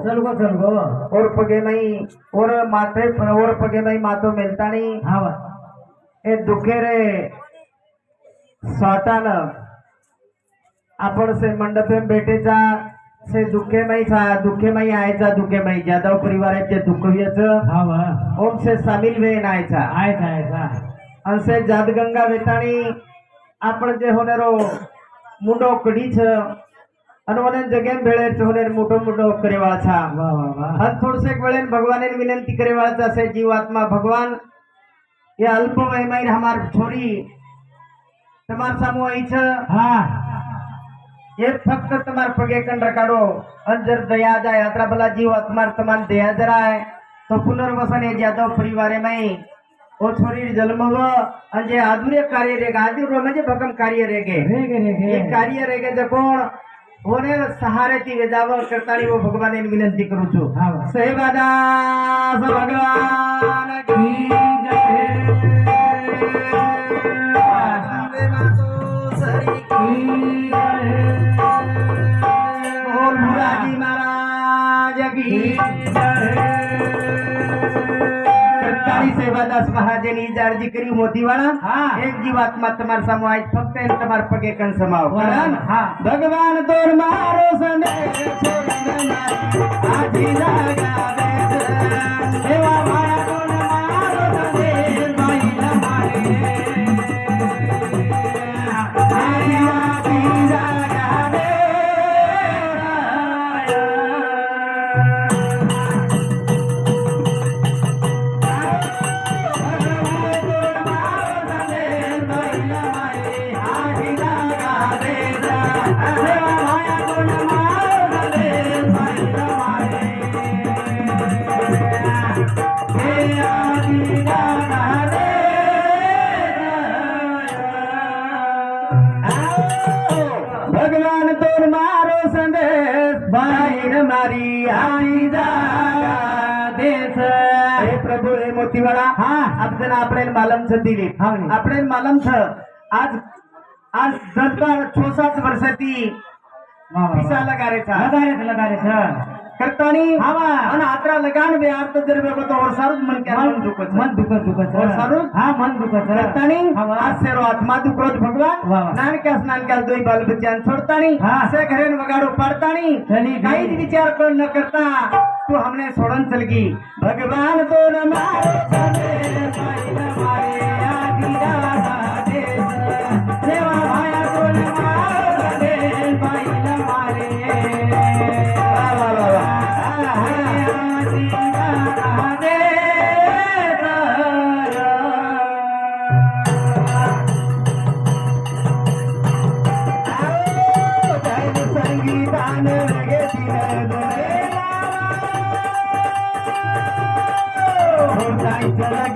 चल चल गो. और पगे नहीं और माथे और पगे नहीं मातो मिलता नहीं। हे दुखे रे स्वतःन आपण से मंडपे बेटेचा से दुखे नाही सा दुखे नाही आयचा दुखे नाही जाधव परिवाराचे दुखव्याच ओम से सामील वेन आयचा आयचा आयचा आणि से जातगंगा वेताणी आपण जे होणारो मुंडो कढी छ। અને મોટો મોટો કરેવા છા. અને થોડસેક વિનંતી કરેવા જશે જીવાત્મા ભગવાન અલ્પ વયમાં તમાર સામો અહીં છે? હા. રકાડો દયા જાય ભલા જીવ આત્મા દયા જરાય. તો પુનર્વસન એ જાદવ પરિવારે મેં ઓ છોરી જન્મવ અને જે આધુર્ય કાર્ય રેગે આધુર્ય જે ભગમ કાર્ય રેગે. કાર્ય રેગે જે કોણ? जे कोण होणे सहारेची वेदावर करताना व भगवान विनंती करू छु हा वा सेवादास भगवान સેવાદાસ મહાજની જાળજી કરી મોતીવાળા હા. એક જીવાત્મા તમાર સામુ આજ ફક્ત એને તમાર પગે કણ સમાવ. હા. ભગવાન તોર મારો સંદેશ છોડીને ના આજી લગાવે ભગવાન તોર મારો સંદેશ ભાઈન મારી આવી જા દેશ હે પ્રભુ હે મોતીવાળા હા આપણે આપણે માલમ છે દિલીપ આપણે માલમ છે આજ આજ જનતા ચોસાઠ વર્ષથી પીસા લગાડે છે લગાડે છે લગાડે છે કરતાની હા અને આતરા લગાન બે આરત દર બે બતો ઓર સારું મન કે મન દુખ છે મન દુખ દુખ છે ઓર સારું હા મન દુખ છે કરતાની આ સેરો આત્મા દુખ રોજ ભગવાન નાન કે સ્નાન કે દોઈ બાલ બચ્યાન છોડતાની સે ઘરે વગાડો પાડતાની ચલી કઈ જ વિચાર પણ ન કરતા તું હમને છોડન ચલગી ભગવાન તો ન મારે ચલે ભાઈ ન મારે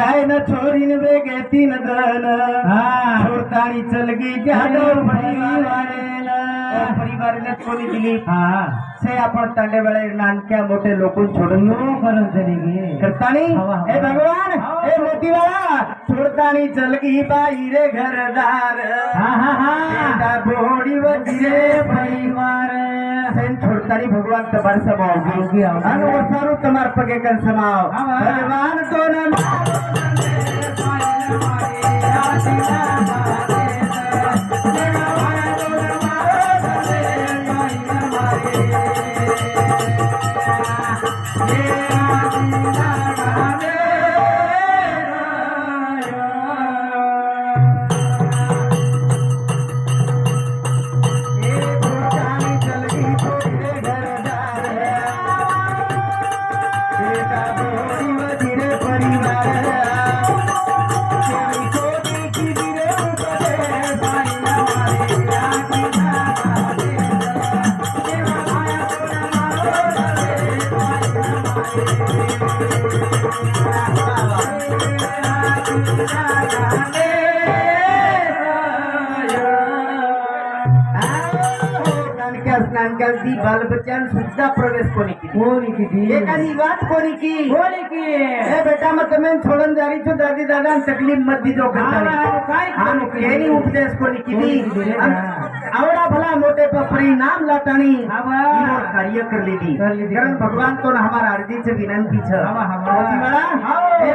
जाय न छोरीन वेगे तीन दन हा. छोरताणी चलगी जादव कोणी दिली. हा. से आपण तांडे वेळे नानक्या मोठे लोकून करन चली गे करतानी? हवा, हवा. हे भगवान हे. मोतीवाळा छोडतानी चलगी बाई रे घरदार. हा हा हा. बोडी वजिरे परिवार. ત્યાં થઈને છોડતાની ભગવાન તમારે સમાવ યોગી અને ઓછારું તમારા પગે કન સમાવ. ભગવાન તો ના ती बालबच्चान सुद्धा प्रवेश कोणी की कोणी की एखादी वाद कोणी की कोणी की हे दादी दादा तकलीफ मत दी काय उपदेश कोणी किती आवड़ा भला मोठे पपरी नाम लाटणी कार्य कर ली कारण भगवान तो हमारा अर्जी से विनंती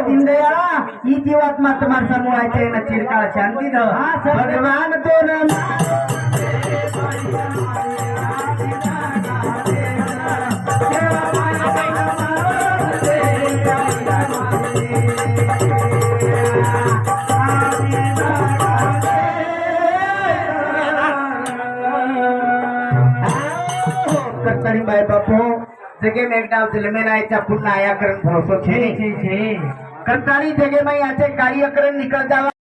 दीनदयाला जीवात्मा तुम्हारा समूह चिरकाल शांति दो भगवान तो ना કરતાની બાઈ બાપો જગે મેઘડાવ જલમેલાયચા પુન્ના આયા કરણ ભરોસો છે છે છે કરતાની જગે માં આજે કાર્યક્રમ નીકળતા